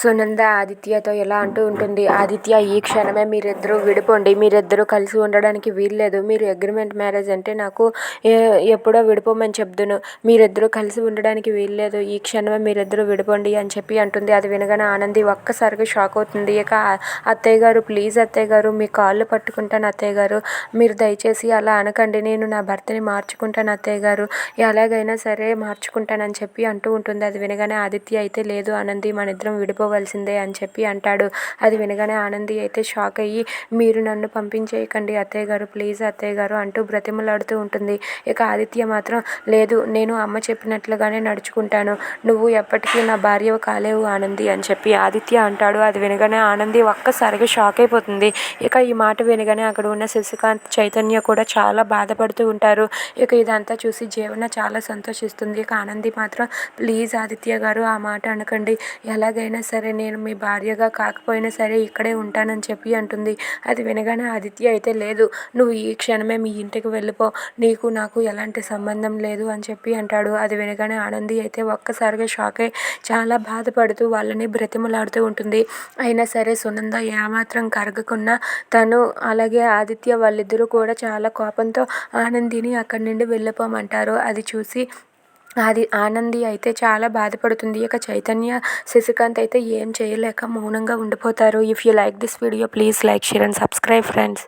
సునంద ఆదిత్యతో ఇలా అంటూ ఉంటుంది. ఆదిత్య ఈ క్షణమే మీరిద్దరూ విడిపోండి. మీరిద్దరూ కలిసి ఉండడానికి వీల్లేదు. మీరు అగ్రిమెంట్ మ్యారేజ్ అంటే నాకు ఎప్పుడో విడిపోమని చెప్దును. మీరిద్దరూ కలిసి ఉండడానికి వీల్లేదు. ఈ క్షణమే మీరిద్దరూ విడిపోండి అని చెప్పి అంటుంది. అది వినగానే ఆనంది ఒక్కసారిగా షాక్ అవుతుంది. ఇక అత్తయ్య గారు ప్లీజ్ అత్తయ్య గారు మీ కాళ్ళు పట్టుకుంటాను అత్తయ్య గారు. మీరు దయచేసి అలా అనకండి. నేను నా భర్తని మార్చుకుంటాను అత్తయ్య గారు. ఎలాగైనా సరే మార్చుకుంటానని చెప్పి అంటూ ఉంటుంది. అది వినగానే ఆదిత్య అయితే లేదు ఆనంది మన ఇద్దరం విడిపో విడిపోవలసిందే అని చెప్పి అంటాడు. అది వినగానే ఆనంది అయితే షాక్ అయ్యి మీరు నన్ను పంపించేయకండి అత్తయ్య గారు ప్లీజ్ అత్తయ్య గారు అంటూ బ్రతిమలాడుతూ ఉంటుంది. ఇక ఆదిత్య మాత్రం లేదు నేను అమ్మ చెప్పినట్లుగానే నడుచుకుంటాను. నువ్వు ఎప్పటికీ నా భార్య కాలేవు ఆనంది అని చెప్పి ఆదిత్య అంటాడు. అది వినగానే ఆనంది ఒక్కసారిగా షాక్ అయిపోతుంది. ఇక ఈ మాట వినగానే అక్కడ ఉన్న శశికాంత్ చైతన్య కూడా చాలా బాధపడుతూ ఉంటారు. ఇక ఇదంతా చూసి జీవన చాలా సంతోషిస్తుంది. ఇక ఆనంది మాత్రం ప్లీజ్ ఆదిత్య గారు ఆ మాట అనకండి. ఎలాగైనా సరే సరే నేను మీ భార్యగా కాకపోయినా సరే ఇక్కడే ఉంటానని చెప్పి అంటుంది. అది వినగానే ఆదిత్య అయితే లేదు నువ్వు ఈ క్షణమే మీ ఇంటికి వెళ్ళిపో నీకు నాకు ఎలాంటి సంబంధం లేదు అని చెప్పి అంటాడు. అది వినగానే ఆనంది అయితే ఒక్కసారిగా షాక్ అయి చాలా బాధపడుతూ వాళ్ళని బ్రతిమలాడుతూ ఉంటుంది. అయినా సరే సునంద ఏమాత్రం కరగకున్నా తను అలాగే ఆదిత్య వాళ్ళిద్దరూ కూడా చాలా కోపంతో ఆనందిని అక్కడి నుండి వెళ్ళిపోమంటారు. అది చూసి అది ఆనంది అయితే చాలా బాధపడుతుంది. ఇక చైతన్య శశికాంత్ అయితే ఏం చేయలేక మౌనంగా ఉండిపోతారు. If you like this video please like share and subscribe friends